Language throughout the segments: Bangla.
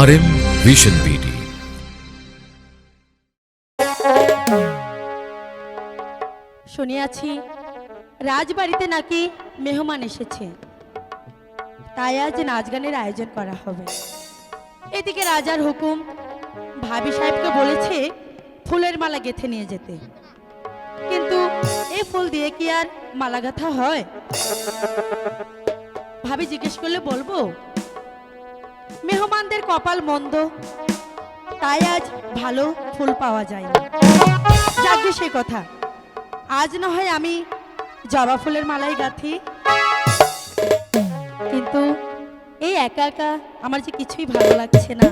আর ভিশন বিডি শুনিয়াছি, রাজবাড়িতে নাকি মেহমান এসেছে। তাই আজ নাচ গানের আয়োজন করা হবে। এদিকে রাজার হুকুম, ভাবি সাহেবকে বলেছে ফুলের মালা গেথে নিয়ে যেতে। কিন্তু এই ফুল দিয়ে কি আর মালা গাঁথা হয়? ভাবি জিজ্ঞেস করলে বলব মেহমানদের কপাল মন্দ, তাই আজ ভালো ফুল পাওয়া যায় না যাকে সে কথা, আজ না হয় আমি জবা ফুলের মালাই গাঁথি। কিন্তু এই একা একা আমার যে কিছুই ভালো লাগছে না,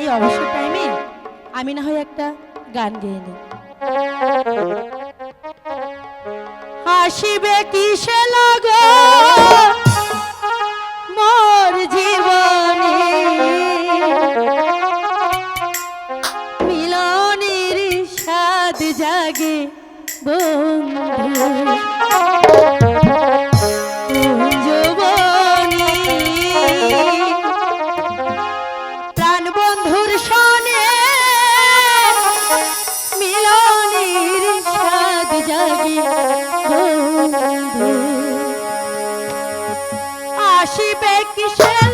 এই অবসর টাইমে আমি না হয় একটা গান গেয়ে নিই। হাসিবে কিসে লাগো? আসিবে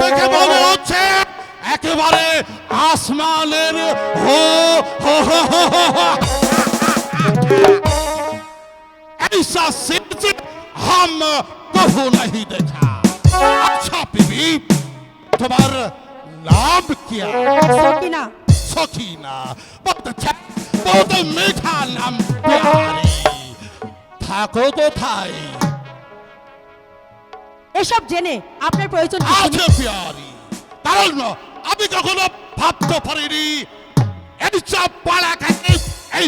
দেখে মনে হচ্ছে একেবারে আসমানের হো হো হো হো হো ऐसा सिर्फ हम कहू नहीं देखा अच्छा बीबी तुम्हार नाम क्या सकीना सकीना बहुत अच्छा बहुत मीठा नाम प्यारी तो কোথায় এসব জেনে আপনার প্রয়োজন আছে প্যারি। কারণ আমি কখনো ভাবতে পারিনি এই চাপ পাড়া এই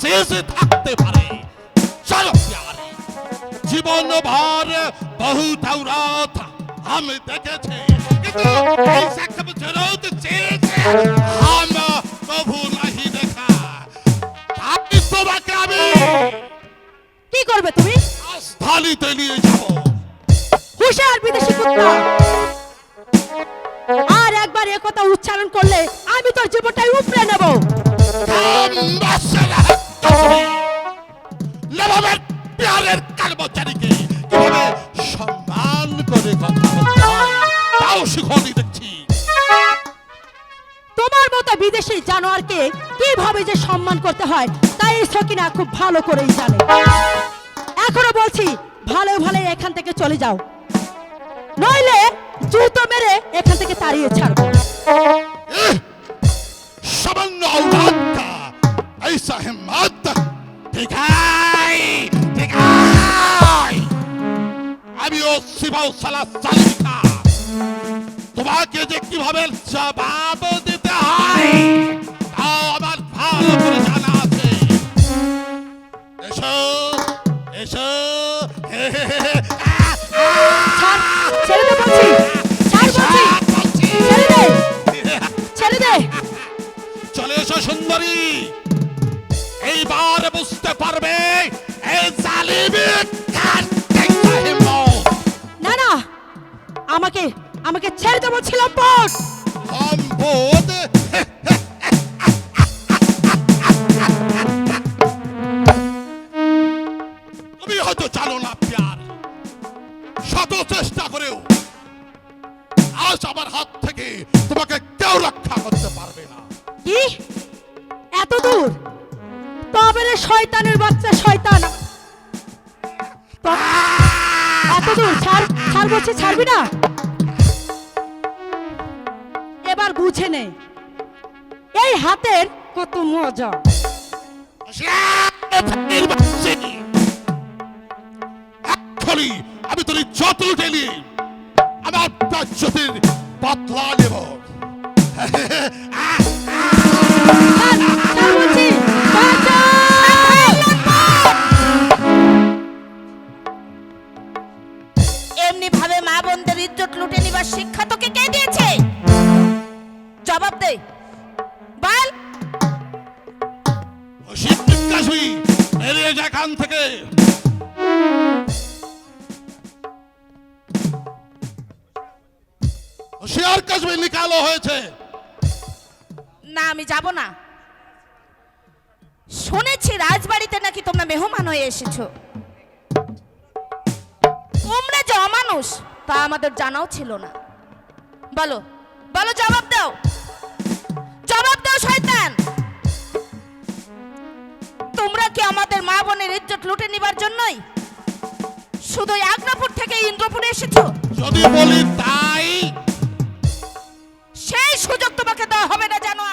শেষে থাকতে পারে। চলো প্যারি জীবন ভার বহু দৌড়া আমি দেখেছি। কিন্তু এই সব জরুরত চেয়েছে আমরা নাহি দেখা। আপনি তোমাকে আমি কি করবে তুমি? আস্থালিতে নিয়ে যাব। হুশিয়ার বিদেশি কুত্তা। আর একবার এ কথা উচ্চারণ করলে আমি তোর জীবনটাই উপড়ে নেব। লবাবের প্যারের কর্মচারীকে কীভাবে সম্মান করে কথা বলতে হয় তাও শিখনি দেখছি। তোমার মতো বিদেশি জানোয়ারকে কীভাবে যে সম্মান করতে হয় তাই সকিনা খুব ভালো করেই জানে। এখনও বলছি ভালো ভালো এখান থেকে চলে যাও। নইলে জুতো মেরে এখান থেকে তাড়িয়ে ছাড়বো এহ, সামান্য औलाद का ऐसा हिम्मत दिखाई दिखाई আমি ও শিবাও সালা সালিকা তোমাকে যে কিভাবে জবাব দিতে হয় তাও আমার ভালো করে জানা আছে এসো এসো হে হে হে হে। ছাড় ছেড়ে দে বলছি। ছাড় বলছি। বলছি। ছেড়ে দে। ছেড়ে দে। চলে এসো সুন্দরী। এইবার বুঝতে পারবে এই জালিমি কার থেকে হিম্মত না না। আমাকে আমাকে ছেড়ে দে বলছিলাম বস সম্বোধ তুমি হয়তো জানো না প্যার। শত চেষ্টা করেও আজ আমার হাত থেকে তোমাকে কেউ রক্ষা করতে পারবে না। কি? এত দূর? তবে রে শয়তানের বাচ্চা শয়তান। এত দূর? ছাড় ছাড় বলছি ছাড়বি না? এবার বুঝে নে এই হাতের কত মজা। এক্ষুনি আমি তোর যত টেলি আমার প্রাচ্যতের বদলা নেব! এমনি ভাবে মা বোনদের ইজ্জত লুটে নিবার শিক্ষা তোকে কে দিয়েছে? জবাব দে। বল। বেরিয়ে এখান থেকে। হুশিয়ার কাশ্মীর নিকালো হয়েছে। না আমি যাব না। শুনেছি রাজবাড়িতে নাকি তোমরা মেহমান হয়ে এসেছ। তোমরা যে অমানুষ তা আমাদের জানাও ছিল না। বলো বলো জবাব দাও। জবাব দাও শয়তান। তোমরা কি আমাদের মা বোনের ইজ্জত লুটে নিবার জন্যই শুধু আগ্রাপুর থেকে ইন্দ্রপুরে এসেছ? যদি বলি সেই সুযোগ তোমাকে দেওয়া হবে না জানো